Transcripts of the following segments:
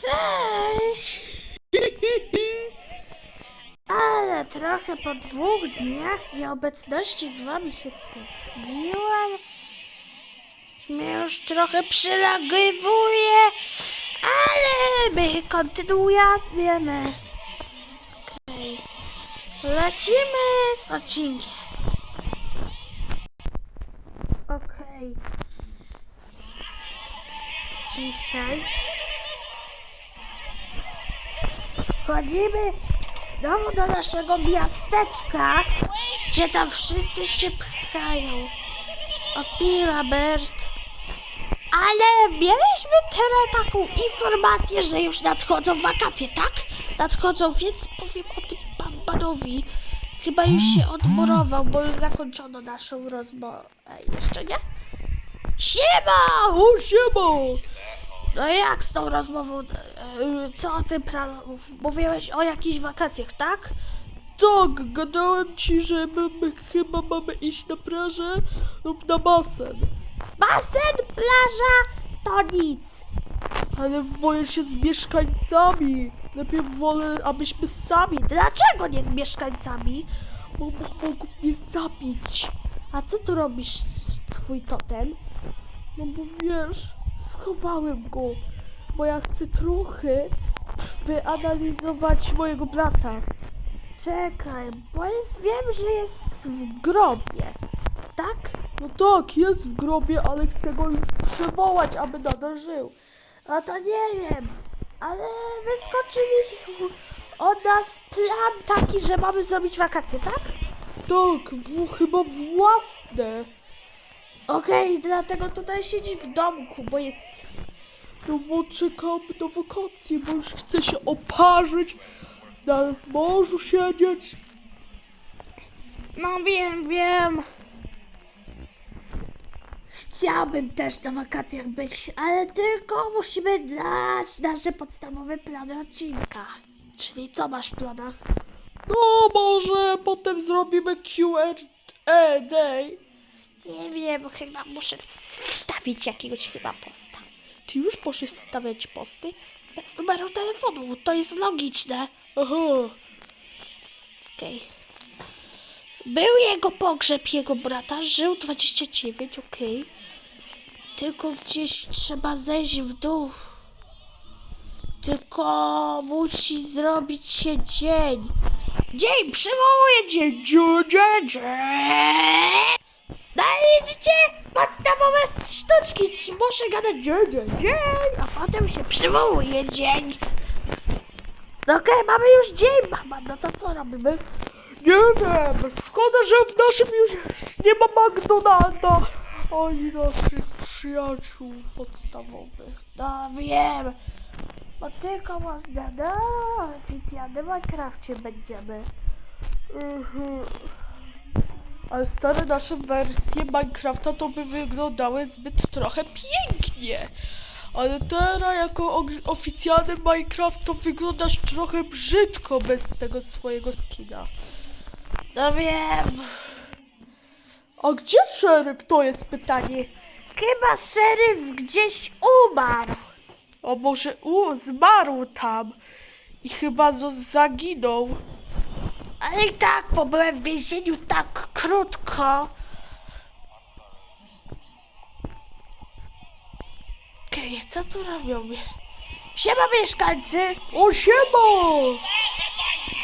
Cześć! Ale trochę po dwóch dniach nieobecności z wami się stęskniłam. Mnie już trochę przylagywuje, ale my kontynuujemy. Okej. Lecimy z odcinkiem. Okej. Dzisiaj Wchodzimy znowu do naszego miasteczka, gdzie tam wszyscy się pchają. O Pilabert. Ale mieliśmy teraz taką informację, że już nadchodzą wakacje, tak? Nadchodzą, więc powiem o tym pan panowi. Chyba już się odmurował, bo już zakończono naszą rozmowę. Jeszcze nie? Siema! O, siema! No jak z tą rozmową? e, Co o tym planu? Mówiłeś o jakichś wakacjach, tak? Tak, gadałem ci, że mamy, chyba mamy iść na plażę lub na basen. Basen, plaża, to nic. Ale boję się z mieszkańcami. Lepiej wolę, abyśmy sami, Dlaczego nie z mieszkańcami? bo mo- mogą mnie zabić. A co tu robisz, twój totem? No bo wiesz, schowałem go, bo ja chcę trochę wyanalizować mojego brata. Czekaj, bo jest, wiem, że jest w grobie. Tak? No tak, jest w grobie, ale chcę go już przywołać, aby nadal żył. No to nie wiem, ale wyskoczyli od nas plan taki, że mamy zrobić wakacje, tak? Tak, w, chyba własne. Okej, dlatego tutaj siedzisz w domku, bo jest No bo czekamy na wakacje, bo już chcę się oparzyć, na morzu siedzieć. No wiem, wiem. Chciałbym też na wakacjach być, ale tylko musimy dać nasze podstawowe plany odcinka. Czyli co masz w planach? No może potem zrobimy Q&A day. Nie wiem, chyba muszę ws- wstawić jakiegoś chyba posta. Ty już możesz wstawiać posty? Bez numeru telefonu, to jest logiczne. Aha, Okej. Był jego pogrzeb jego brata, żył 29, okej. Tylko gdzieś trzeba zejść w dół. Tylko musi zrobić się dzień. Dzień, przywołuje dzień. Dzień, dzień, dzień. Znajdziecie podstawowe sztuczki. Muszę gadać dzień, dzień, dzień, a potem się przywołuje dzień. No okej, mamy już dzień, mama, no to co robimy? nie wiem, szkoda, że w naszym już nie ma McDonalda ani naszych przyjaciół podstawowych. No wiem, bo tylko można na oficjalnym Minecrafcie będziemy. Mhm. Ale stare nasze wersje Minecrafta to by wyglądały zbyt trochę pięknie. Ale teraz jako oficjalny Minecraft to wyglądasz trochę brzydko bez tego swojego skina. No wiem, A gdzie szeryf? To jest pytanie. chyba szeryf gdzieś umarł. A może u, zmarł tam i chyba zaginął. Ale i tak, bo byłem w więzieniu tak krótko. Okej, co tu robią? Siema mieszkańcy! O siema!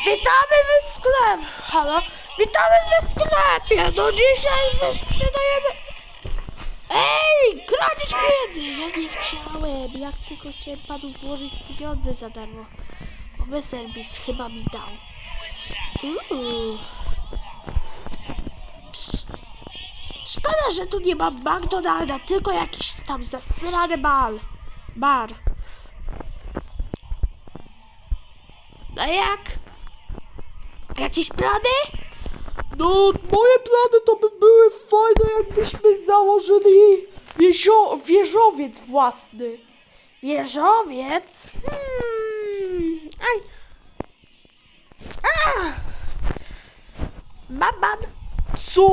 Witamy w sklepie! Halo? Witamy w sklepie! No dzisiaj my sprzedajemy... Ej! Kradzież pieniędzy! Ja nie chciałem. Jak tylko chciałem panu włożyć pieniądze za darmo. Bo serwis chyba mi dał. Uuu. Sz- Szkoda, że tu nie ma McDonalda, tylko jakiś tam zasrany bal. Bar. No jak? Jakieś plany? No, moje plany to by były fajne, jakbyśmy założyli wiezio- wieżowiec własny. Wieżowiec? Hmm. Aj. A! Baban, Co?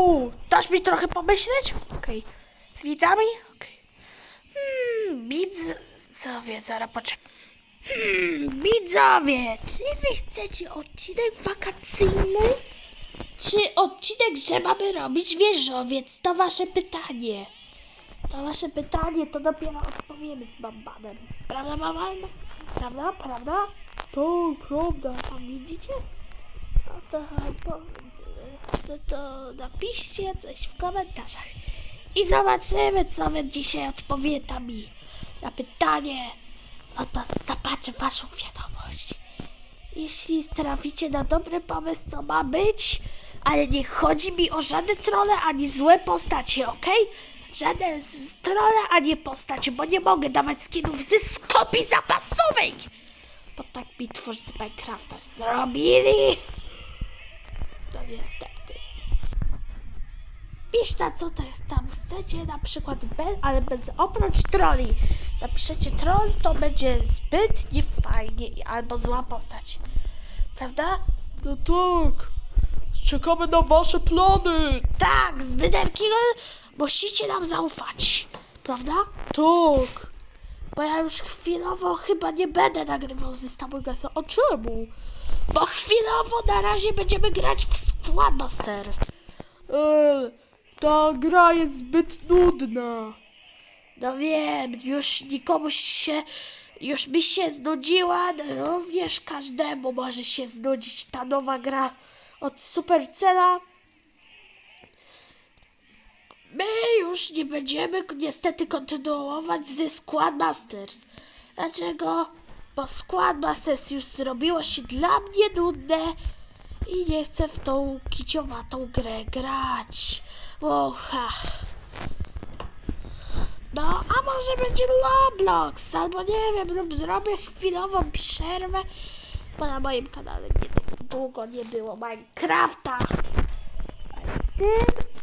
dasz mi trochę pomyśleć? Okej. Z widzami? Okej. Hmm, widz... Co wie, zaraz poczekaj. Hmm, widzowie, czy wy chcecie odcinek wakacyjny? Czy odcinek, że mamy robić wieżowiec? To wasze pytanie. To wasze pytanie, to dopiero odpowiemy z Bambanem. Prawda, Bamban? Prawda, prawda? To prawda. A widzicie? No to, po, to, napiszcie coś w komentarzach. I zobaczymy, co wy dzisiaj odpowiecie mi na pytanie. No to zobaczę waszą wiadomość. Jeśli traficie na dobry pomysł, co ma być, ale nie chodzi mi o żadne trole ani złe postacie, ok? Żadne trole ani postacie, bo nie mogę dawać skinów ze skopii zapasowej! Bo tak mi twórcy Minecrafta zrobili. Niestety. Piszcie co to jest tam chcecie, na przykład bez, ale bez oprócz troli. Napiszecie troll, to będzie zbyt niefajnie albo zła postać. Prawda? No tak. Czekamy na wasze plany. Tak, zbyt wielkiego musicie nam zaufać. Prawda? Tak. Bo ja już chwilowo chyba nie będę nagrywał ze Stabulgasa. A czemu? Bo chwilowo na razie będziemy grać w Squadmaster. Eee, ta gra jest zbyt nudna. No wiem, już nikomu się, już mi się znudziła, no również każdemu może się znudzić ta nowa gra od Supercella. My już nie będziemy niestety kontynuować ze Squad Masters. Dlaczego? Bo Squad Masters już zrobiło się dla mnie nudne i nie chcę w tą kiciowatą grę grać. Oha. No, a może będzie Roblox, albo nie wiem, lub zrobię chwilową przerwę, bo na moim kanale nie, długo nie było Minecrafta.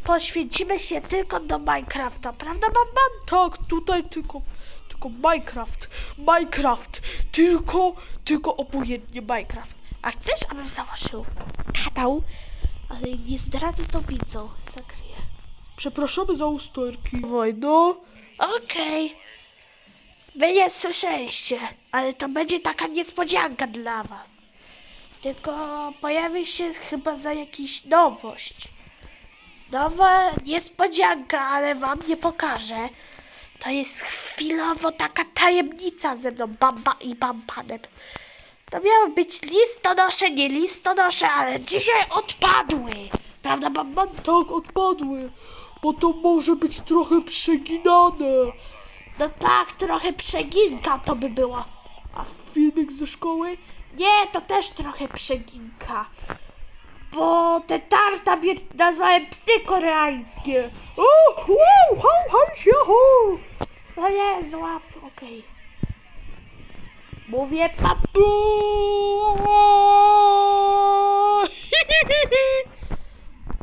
Poświęcimy się tylko do Minecrafta, prawda, mama? Tak, tutaj tylko, tylko Minecraft. Minecraft. Tylko, tylko obojętnie Minecraft. A chcesz, abym założył Ale nie zdradzę to widzom, zakryję. Przepraszamy za usterki. Wojno. Okej. Wy nie słyszeliście, ale to będzie taka niespodzianka dla was. Tylko pojawi się chyba za jakiś nowość. Nowa niespodzianka, ale wam nie pokażę. To jest chwilowo taka tajemnica ze mną, Bamba i Bambanem. To miało być listonosze, nie listonosze, ale dzisiaj odpadły. Prawda, Bamba? Tak, odpadły. Bo to może być trochę przeginane. No tak, trochę przeginka to by było. A filmik ze szkoły? Nie, to też trochę przeginka. Bo te tarta nazwałem psy koreańskie. O, wow, hał, hał. No nie, złap, okej. Mówię papu!